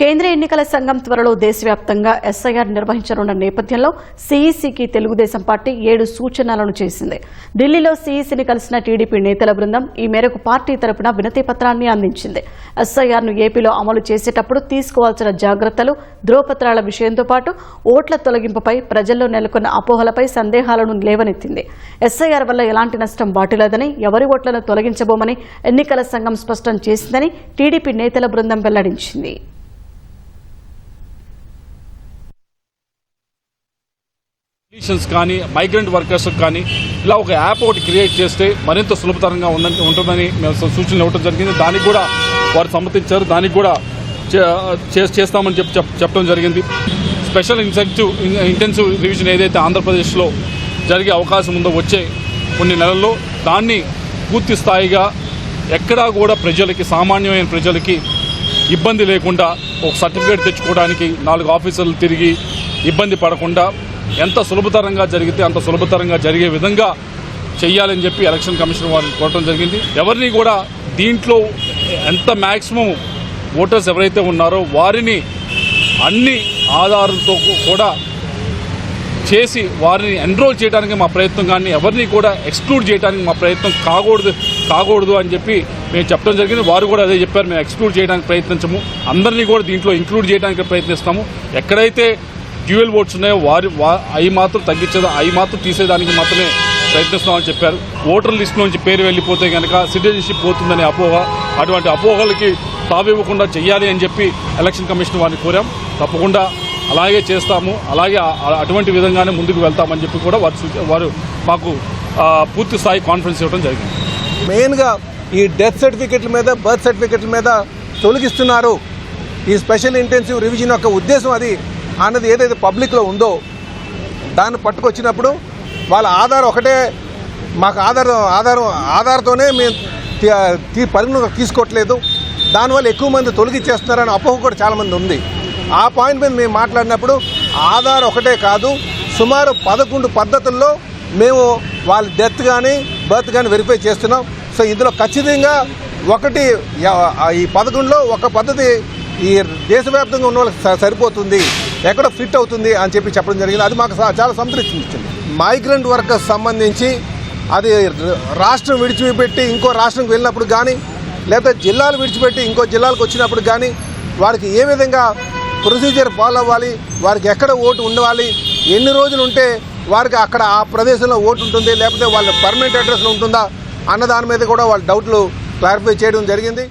కేంద్ర ఎన్నికల సంఘం త్వరలో దేశవ్యాప్తంగా ఎస్ఐఆర్ నిర్వహించనున్న నేపథ్యంలో సీఈసీకి తెలుగుదేశం పార్టీ ఏడు సూచనలను చేసింది. ఢిల్లీలో సీఈసీని కలిసిన టీడీపీ నేతల బృందం ఈ మేరకు పార్టీ తరపున వినతి పత్రాన్ని అందించింది. ఎస్ఐఆర్ను ఏపీలో అమలు చేసేటప్పుడు తీసుకోవాల్సిన జాగ్రత్తలు ధ్రువపత్రాల విషయంతో పాటు ఓట్ల తొలగింపుపై ప్రజల్లో నెలకొన్న అపోహలపై సందేహాలను లేవనెత్తింది. ఎస్ఐఆర్ వల్ల ఎలాంటి నష్టం వాటిలేదని ఎవరి ఓట్లను తొలగించబోమని ఎన్నికల సంఘం స్పష్టం చేసిందని టీడీపీ నేతల బృందం వెల్లడించింది. పొలిటీషియన్స్ కానీ మైగ్రెంట్ వర్కర్స్ కానీ ఇలా ఒక యాప్ ఒకటి క్రియేట్ చేస్తే మరింత సులభతరంగా ఉందని ఉంటుందని మేము సూచనలు ఇవ్వడం జరిగింది. దానికి కూడా వారు సమ్మతించారు. దానికి కూడా చే- చే- చేస్తామని చెప్పి చెప్- చెప్పడం జరిగింది. స్పెషల్ ఇన్సెక్టివ్ ఇంటెన్సివ్ రివిజన్ ఏదైతే ఆంధ్రప్రదేశ్లో జరిగే అవకాశం ఉందో వచ్చే కొన్ని నెలల్లో దాన్ని పూర్తి స్థాయిగా ఎక్కడా కూడా ప్రజలకి సామాన్యమైన ప్రజలకి ఇబ్బంది లేకుండా ఒక సర్టిఫికేట్ తెచ్చుకోవడానికి నాలుగు ఆఫీసర్లు తిరిగి ఇబ్బంది పడకుండా ఎంత సులభతరంగా జరిగితే అంత సులభతరంగా జరిగే విధంగా చెయ్యాలని చెప్పి ఎలక్షన్ కమిషన్ వారిని కోరటం జరిగింది. ఎవరిని కూడా దీంట్లో ఎంత మ్యాక్సిమం ఓటర్స్ ఎవరైతే ఉన్నారో వారిని అన్ని ఆధారాలతో కూడా చేసి వారిని ఎన్రోల్ చేయడానికి మా ప్రయత్నం కానీ ఎవరిని కూడా ఎక్స్క్లూడ్ చేయడానికి మా ప్రయత్నం కాకూడదు కాకూడదు అని చెప్పి మేము చెప్పడం జరిగింది. వారు కూడా అదే చెప్పారు. మేము ఎక్స్క్లూడ్ చేయడానికి ప్రయత్నించము. అందరినీ కూడా దీంట్లో ఇంక్లూడ్ చేయడానికి ప్రయత్నిస్తాము. ఎక్కడైతే డ్యూయల్ ఓట్స్ ఉన్నాయో. వారి వా- అవి మాత్రం తగ్గించేదా అవి మాత్రం తీసేదానికి మాత్రమే ప్రయత్నిస్తామని చెప్పారు. ఓటర్ లిస్ట్ నుంచి పేరు వెళ్ళిపోతే కనుక సిటిజన్షిప్ పోతుందనే అపోహ అటువంటి అపోహలకి తావివ్వకుండా చెయ్యాలి అని చెప్పి ఎలక్షన్ కమిషన్ వారిని కోరాం. తప్పకుండా అలాగే చేస్తాము. అలాగే అటువంటి విధంగానే ముందుకు వెళ్తామని చెప్పి కూడా వారు వారు మాకు పూర్తి స్థాయి కాన్ఫిడెన్స్ ఇవ్వడం జరిగింది. మెయిన్గా ఈ డెత్ సర్టిఫికెట్ల మీద బర్త్ సర్టిఫికెట్ల మీద తొలగిస్తున్నారు. ఈ స్పెషల్ ఇంటెన్సివ్ రివిజన్ యొక్క ఉద్దేశం అది. అన్నది ఏదైతే పబ్లిక్లో ఉందో దాన్ని పట్టుకొచ్చినప్పుడు వాళ్ళ ఆధార్ ఒకటే మాకు ఆధార్ ఆధారం ఆధార్తోనే మేము తీ- తీ తీసుకోవట్లేదు. దానివల్ల ఎక్కువ మంది తొలగించేస్తున్నారని అపోహ కూడా చాలామంది ఉంది. ఆ పాయింట్ మీద మేము మాట్లాడినప్పుడు ఆధార్ ఒకటే కాదు సుమారు పదకొండు పద్ధతుల్లో మేము వాళ్ళ డెత్ కానీ బర్త్ కానీ వెరిఫై చేస్తున్నాం. సో ఇందులో ఖచ్చితంగా ఒకటి ఈ పదకొండులో ఒక పద్ధతి ఈ దేశవ్యాప్తంగా ఉన్న వాళ్ళకి సరిపోతుంది. ఎక్కడ ఫిట్ అవుతుంది అని చెప్పి చెప్పడం జరిగింది. అది మాకు చాలా సంతృప్తి ఇచ్చింది మైగ్రెంట్ వర్కర్స్ సంబంధించి అది రాష్ట్రం విడిచిపెట్టి ఇంకో రాష్ట్రంకి వెళ్ళినప్పుడు కానీ లేకపోతే జిల్లాలు విడిచిపెట్టి ఇంకో జిల్లాలకు వచ్చినప్పుడు కానీ వారికి ఏ విధంగా ప్రొసీజర్ ఫాలో అవ్వాలి వారికి ఎక్కడ ఓటు ఉండాలి ఎన్ని రోజులు ఉంటే వారికి అక్కడ ఆ ప్రదేశంలో ఓటు ఉంటుంది లేకపోతే వాళ్ళ పర్మనెంట్ అడ్రస్లో ఉంటుందా అన్న దాని మీద కూడా వాళ్ళ డౌట్లు క్లారిఫై చేయడం జరిగింది.